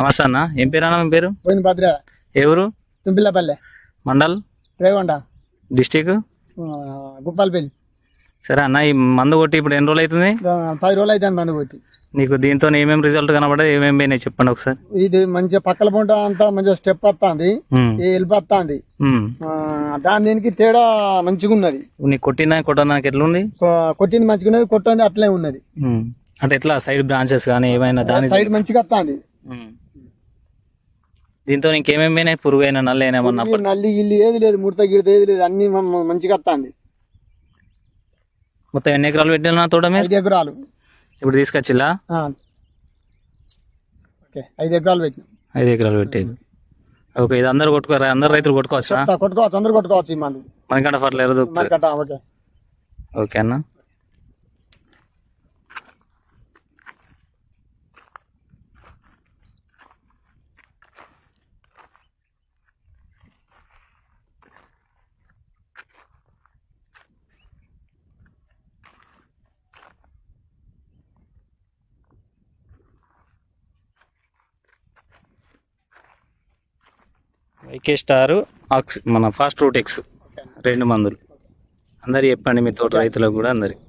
నమస్తే అన్న. ఏం పేరు అన్న మీ పేరు? భద్ర. ఊరు? తుంపిల్లపల్లె. మండల్? రేగొండ. డిస్టిక్? గుప్పాలపల్లి. సరే అన్న ఈ మందు కొట్టి ఇప్పుడు ఎన్ని రోజులు అవుతుంది? పది రోజులు అయితే అంత కొట్టి. నీకు దీంతో ఏమేమి రిజల్ట్ కనబడ్డాయి ఏమేమి పోయినాయి చెప్పండి ఒకసారి. ఇది మంచిగా పక్కల పొంట అంతా మంచిగా స్టెప్ వస్తుంది. ఎలుపు వస్తుంది. దాని దీనికి తేడా మంచిగా ఉన్నది. నీకు కొట్టిందా కొట్టడానికి ఎట్లుంది కొ- కొట్టింది మంచిగా ఉన్నది కొట్టింది అట్లే ఉన్నది. అంటే ఎట్లా సైడ్ బ్రాంచెస్ కానీ ఏమైనా దాని సైడ్ మంచిగా వస్తుంది. దీంతో ఇంకేమేమి పోయినాయి పురుగు అయినా నల్ల అయినా నల్లి గిల్లి ఏది లేదు ముడత గిడత ఏది లేదు అన్ని మంచిగా వస్తుంది. మొత్తం ఎన్ని ఎకరాలు పెట్టినా తోట ఐదు ఎకరాలు. ఇప్పుడు తీసుకొచ్చిల్లా ఆ. ఓకే ఐదు ఎకరాలు పెట్టిన. ఐదు ఎకరాలు పెట్టేది. ఓకే ఇది అందరు కొట్టుకోరా? అందరు రైతులు కొట్టుకోవచ్చా కొట్టుకోవచ్చు అందరు కొట్టుకోవచ్చు మనకంటే ఫర్లు ఎర్ర దొరుకుతుంది. మరి కట్ట ఓకే. ఓకే అన్న. వైకే స్టార్ ఆక్స్ మన ఫాస్ట్ రూట్ ఎక్స్ రెండు మందులు. అందరు చెప్పండి మీ తోట రైతులకు కూడా అందరికి.